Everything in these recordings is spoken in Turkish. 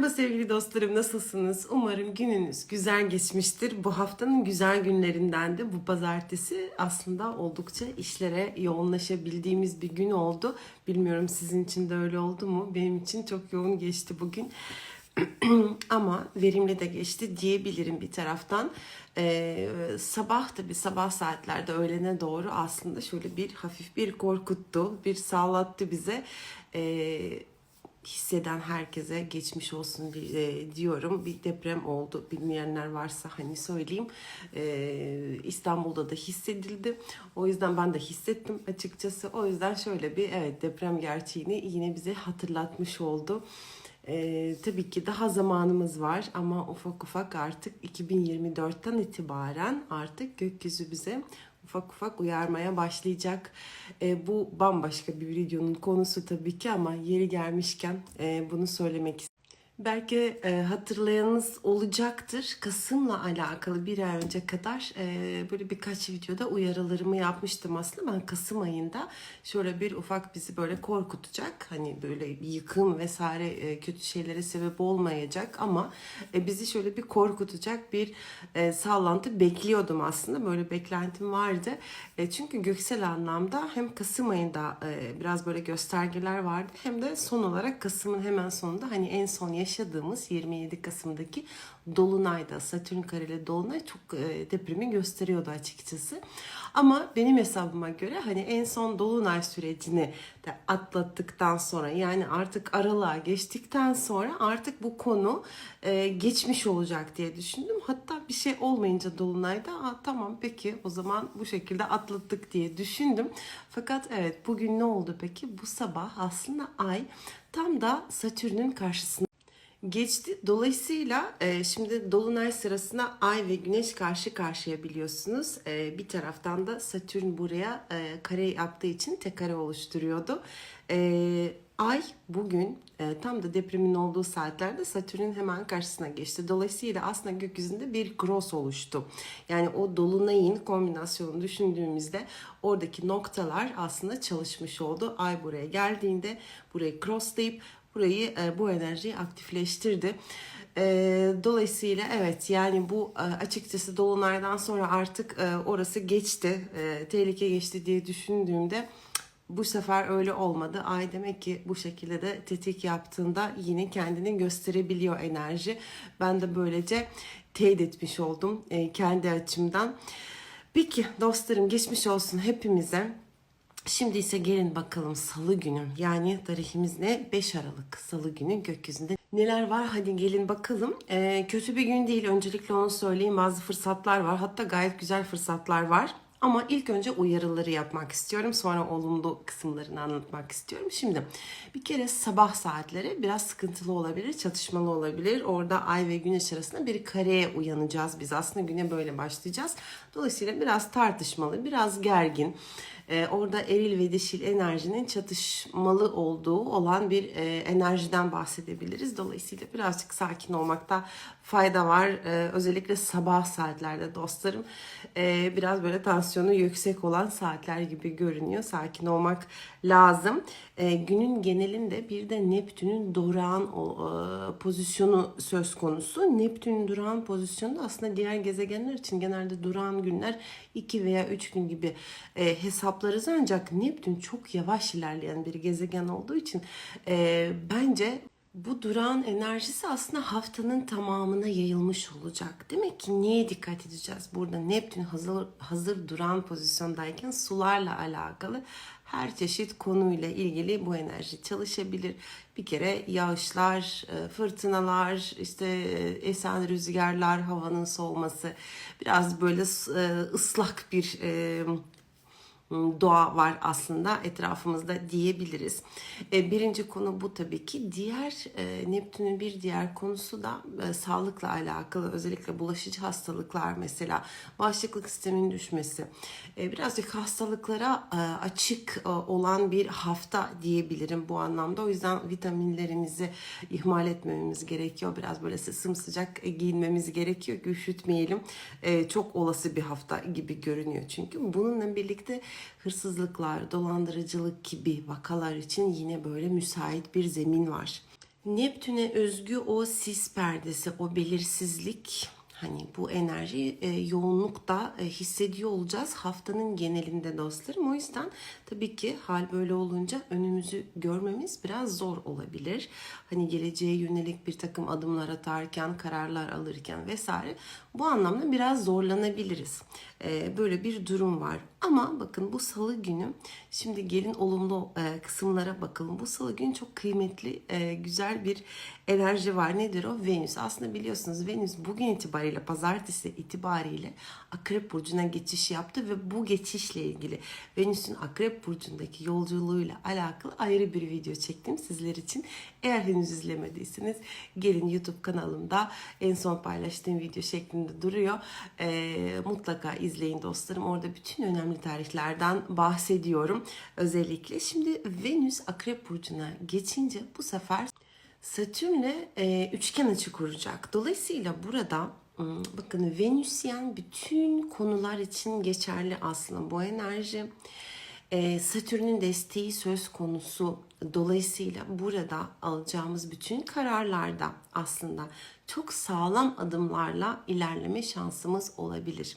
Merhaba sevgili dostlarım nasılsınız? Umarım gününüz güzel geçmiştir. Bu haftanın güzel günlerinden de bu pazartesi aslında oldukça işlere yoğunlaşabildiğimiz bir gün oldu. Bilmiyorum sizin için de öyle oldu mu? Benim için çok yoğun geçti bugün. Ama verimli de geçti diyebilirim bir taraftan. Ee, sabah tabii sabah saatlerde öğlene doğru aslında şöyle bir hafif bir korkuttu, bir sağlattı bize. Ee, hisseden herkese geçmiş olsun di- diyorum. Bir deprem oldu. Bilmeyenler varsa hani söyleyeyim. Ee, İstanbul'da da hissedildi. O yüzden ben de hissettim açıkçası. O yüzden şöyle bir evet deprem gerçeğini yine bize hatırlatmış oldu. Ee, tabii ki daha zamanımız var ama ufak ufak artık 2024'ten itibaren artık gökyüzü bize ufak ufak uyarmaya başlayacak. Ee, bu bambaşka bir videonun konusu tabii ki ama yeri gelmişken e, bunu söylemek istiyorum. Belki e, hatırlayanınız olacaktır. Kasım'la alakalı bir ay önce kadar e, böyle birkaç videoda uyarılarımı yapmıştım aslında. Ben Kasım ayında şöyle bir ufak bizi böyle korkutacak. Hani böyle bir yıkım vesaire e, kötü şeylere sebep olmayacak ama e, bizi şöyle bir korkutacak bir e, sallantı bekliyordum aslında. Böyle beklentim vardı. E, çünkü göksel anlamda hem Kasım ayında e, biraz böyle göstergeler vardı hem de son olarak Kasım'ın hemen sonunda hani en son yaşadığımız 27 Kasım'daki Dolunay'da Satürn kareli Dolunay çok e, depremi gösteriyordu açıkçası. Ama benim hesabıma göre hani en son Dolunay sürecini de atlattıktan sonra yani artık aralığa geçtikten sonra artık bu konu e, geçmiş olacak diye düşündüm. Hatta bir şey olmayınca Dolunay'da Aa, tamam peki o zaman bu şekilde atlattık diye düşündüm. Fakat evet bugün ne oldu peki? Bu sabah aslında ay tam da Satürn'ün karşısında geçti. Dolayısıyla e, şimdi Dolunay sırasında Ay ve Güneş karşı karşıya biliyorsunuz. E, bir taraftan da Satürn buraya e, kare yaptığı için tek kare oluşturuyordu. E, Ay bugün e, tam da depremin olduğu saatlerde Satürn'ün hemen karşısına geçti. Dolayısıyla aslında gökyüzünde bir cross oluştu. Yani o dolunayın kombinasyonunu düşündüğümüzde oradaki noktalar aslında çalışmış oldu. Ay buraya geldiğinde burayı crosslayıp burayı e, bu enerjiyi aktifleştirdi. E, dolayısıyla evet yani bu e, açıkçası dolunaydan sonra artık orası geçti, tehlike geçti diye düşündüğümde bu sefer öyle olmadı. Ay demek ki bu şekilde de tetik yaptığında yine kendini gösterebiliyor enerji. Ben de böylece teyit etmiş oldum kendi açımdan. Peki dostlarım geçmiş olsun hepimize. Şimdi ise gelin bakalım salı günü yani tarihimiz ne? 5 Aralık salı günü gökyüzünde neler var? Hadi gelin bakalım. Ee, kötü bir gün değil öncelikle onu söyleyeyim. Bazı fırsatlar var hatta gayet güzel fırsatlar var ama ilk önce uyarıları yapmak istiyorum. Sonra olumlu kısımlarını anlatmak istiyorum. Şimdi bir kere sabah saatleri biraz sıkıntılı olabilir, çatışmalı olabilir. Orada ay ve güneş arasında bir kareye uyanacağız biz. Aslında güne böyle başlayacağız. Dolayısıyla biraz tartışmalı, biraz gergin. Ee, orada eril ve dişil enerjinin çatışmalı olduğu olan bir e, enerjiden bahsedebiliriz. Dolayısıyla birazcık sakin olmakta fayda var. Ee, özellikle sabah saatlerde dostlarım. Ee, biraz böyle tansiyonu yüksek olan saatler gibi görünüyor. Sakin olmak lazım. Ee, günün genelinde bir de Neptün'ün durağan e, pozisyonu söz konusu. Neptün'ün durağan pozisyonu da aslında diğer gezegenler için genelde durağan günler 2 veya 3 gün gibi e, hesaplarız. Ancak Neptün çok yavaş ilerleyen bir gezegen olduğu için e, bence bu duran enerjisi aslında haftanın tamamına yayılmış olacak. Demek ki neye dikkat edeceğiz? Burada Neptün hazır, hazır duran pozisyondayken sularla alakalı her çeşit konuyla ilgili bu enerji çalışabilir. Bir kere yağışlar, e, fırtınalar, işte e, esen rüzgarlar, havanın soğuması, biraz böyle e, ıslak bir doğa var aslında etrafımızda diyebiliriz. E, birinci konu bu tabii ki. Diğer e, Neptün'ün bir diğer konusu da e, sağlıkla alakalı. Özellikle bulaşıcı hastalıklar mesela bağışıklık sistemin düşmesi. birazcık hastalıklara açık olan bir hafta diyebilirim bu anlamda. O yüzden vitaminlerimizi ihmal etmememiz gerekiyor. Biraz böyle sımsıcak giyinmemiz gerekiyor. Üşütmeyelim. çok olası bir hafta gibi görünüyor çünkü. Bununla birlikte hırsızlıklar, dolandırıcılık gibi vakalar için yine böyle müsait bir zemin var. Neptün'e özgü o sis perdesi, o belirsizlik hani bu enerji e, yoğunlukta e, hissediyor olacağız haftanın genelinde dostlarım. O yüzden tabii ki hal böyle olunca önümüzü görmemiz biraz zor olabilir. Hani geleceğe yönelik bir takım adımlar atarken, kararlar alırken vesaire bu anlamda biraz zorlanabiliriz. E, böyle bir durum var. Ama bakın bu salı günü şimdi gelin olumlu e, kısımlara bakalım. Bu salı günü çok kıymetli, e, güzel bir enerji var. Nedir o? Venüs. Aslında biliyorsunuz Venüs bugün itibariyle pazartesi itibariyle Akrep Burcu'na geçiş yaptı ve bu geçişle ilgili Venüs'ün Akrep Burcu'ndaki yolculuğuyla alakalı ayrı bir video çektim sizler için. Eğer henüz izlemediyseniz gelin YouTube kanalımda en son paylaştığım video şeklinde duruyor. E, mutlaka izleyin dostlarım. Orada bütün önemli tarihlerden bahsediyorum. Özellikle şimdi Venüs Akrep Burcu'na geçince bu sefer Satürn'le e, üçgen açı kuracak. Dolayısıyla burada bakın Venüsyen bütün konular için geçerli aslında bu enerji. E, Satürn'ün desteği söz konusu. Dolayısıyla burada alacağımız bütün kararlarda aslında çok sağlam adımlarla ilerleme şansımız olabilir.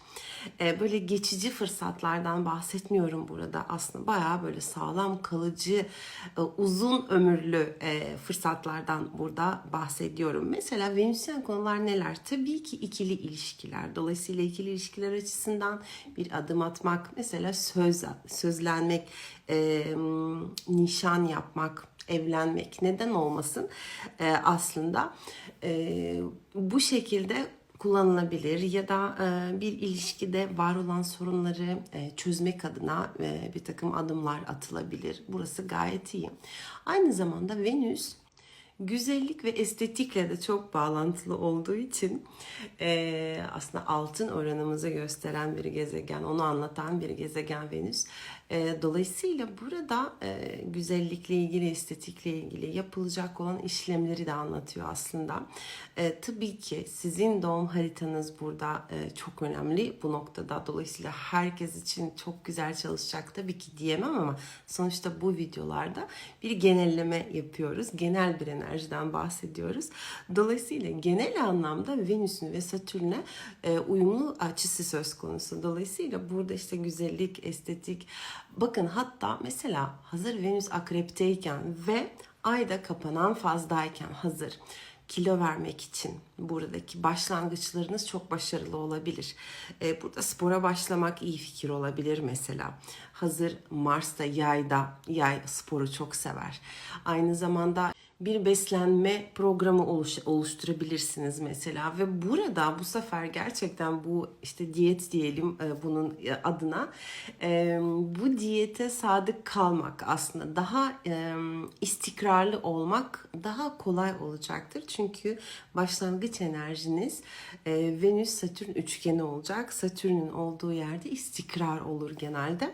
E, böyle geçici fırsatlardan bahsetmiyorum burada. Aslında bayağı böyle sağlam, kalıcı, e, uzun ömürlü e, fırsatlardan burada bahsediyorum. Mesela Venüsyen konular neler? Tabii ki ikili ilişkiler. Dolayısıyla ikili ilişkiler açısından bir adım atmak, mesela söz sözlenmek, e, nişan yapmak, evlenmek neden olmasın e, aslında e, bu şekilde kullanılabilir ya da e, bir ilişkide var olan sorunları e, çözmek adına e, bir takım adımlar atılabilir. Burası gayet iyi. Aynı zamanda Venüs güzellik ve estetikle de çok bağlantılı olduğu için e, aslında altın oranımızı gösteren bir gezegen, onu anlatan bir gezegen Venüs. E, dolayısıyla burada e, güzellikle ilgili, estetikle ilgili yapılacak olan işlemleri de anlatıyor aslında. E, tabii ki sizin doğum haritanız burada e, çok önemli bu noktada. Dolayısıyla herkes için çok güzel çalışacak tabii ki diyemem ama sonuçta bu videolarda bir genelleme yapıyoruz. Genel bir enerjiden bahsediyoruz. Dolayısıyla genel anlamda Venüs'ün ve Satürn'e e, uyumlu açısı söz konusu. Dolayısıyla burada işte güzellik, estetik, Bakın hatta mesela hazır Venüs akrepteyken ve ayda kapanan fazdayken hazır kilo vermek için buradaki başlangıçlarınız çok başarılı olabilir. Ee, burada spora başlamak iyi fikir olabilir mesela. Hazır Mars'ta yayda, yay sporu çok sever. Aynı zamanda bir beslenme programı oluş, oluşturabilirsiniz mesela. Ve burada bu sefer gerçekten bu işte diyet diyelim e, bunun adına e, bu diyete sadık kalmak aslında daha e, istikrarlı olmak daha kolay olacaktır. Çünkü başlangıç enerjiniz Venüs Satürn üçgeni olacak. Satürn'ün olduğu yerde istikrar olur genelde.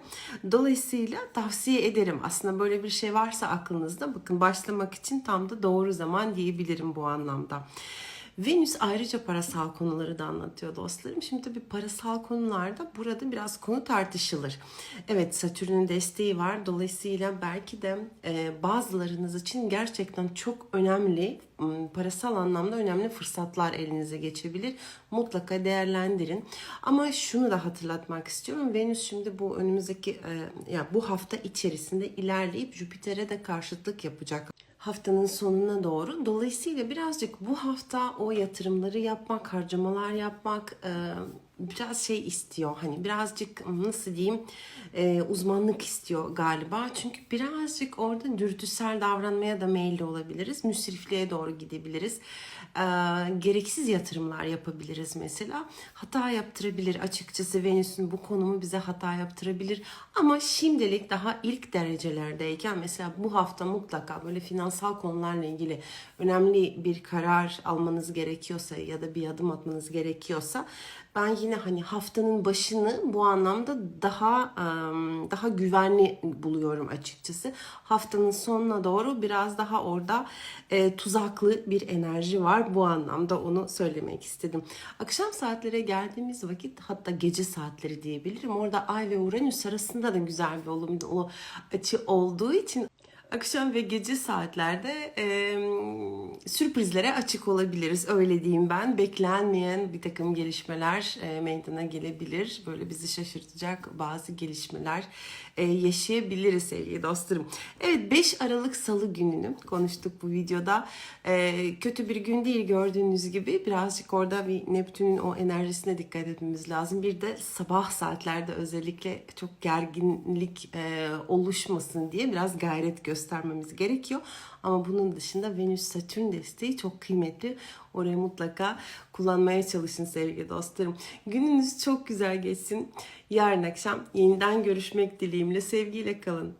Dolayısıyla tavsiye ederim. Aslında böyle bir şey varsa aklınızda bakın başlamak için tam da doğru zaman diyebilirim bu anlamda. Venüs ayrıca parasal konuları da anlatıyor dostlarım. Şimdi tabii parasal konularda burada biraz konu tartışılır. Evet Satürn'ün desteği var. Dolayısıyla belki de e, bazılarınız için gerçekten çok önemli parasal anlamda önemli fırsatlar elinize geçebilir. Mutlaka değerlendirin. Ama şunu da hatırlatmak istiyorum. Venüs şimdi bu önümüzdeki e, ya bu hafta içerisinde ilerleyip Jüpiter'e de karşıtlık yapacak haftanın sonuna doğru. Dolayısıyla birazcık bu hafta o yatırımları yapmak, harcamalar yapmak biraz şey istiyor. Hani birazcık nasıl diyeyim e, uzmanlık istiyor galiba. Çünkü birazcık orada dürtüsel davranmaya da meyilli olabiliriz. Müsrifliğe doğru gidebiliriz. E, gereksiz yatırımlar yapabiliriz mesela. Hata yaptırabilir açıkçası Venüs'ün bu konumu bize hata yaptırabilir. Ama şimdilik daha ilk derecelerdeyken mesela bu hafta mutlaka böyle finansal konularla ilgili önemli bir karar almanız gerekiyorsa ya da bir adım atmanız gerekiyorsa ben yine hani haftanın başını bu anlamda daha daha güvenli buluyorum açıkçası. Haftanın sonuna doğru biraz daha orada e, tuzaklı bir enerji var. Bu anlamda onu söylemek istedim. Akşam saatlere geldiğimiz vakit hatta gece saatleri diyebilirim. Orada Ay ve Uranüs arasında da güzel bir olumlu açı olduğu için akşam ve gece saatlerde e, sürprizlere açık olabiliriz. Öyle diyeyim ben. Beklenmeyen bir takım gelişmeler e, meydana gelebilir. Böyle bizi şaşırtacak bazı gelişmeler e, yaşayabiliriz sevgili dostlarım. Evet 5 Aralık Salı gününü konuştuk bu videoda. E, kötü bir gün değil gördüğünüz gibi. Birazcık orada bir Neptün'ün o enerjisine dikkat etmemiz lazım. Bir de sabah saatlerde özellikle çok gerginlik e, oluşmasın diye biraz gayret göstermemiz gerekiyor. Ama bunun dışında Venüs Satürn desteği çok kıymetli. Orayı mutlaka kullanmaya çalışın sevgili dostlarım. Gününüz çok güzel geçsin. Yarın akşam yeniden görüşmek dileğimle sevgiyle kalın.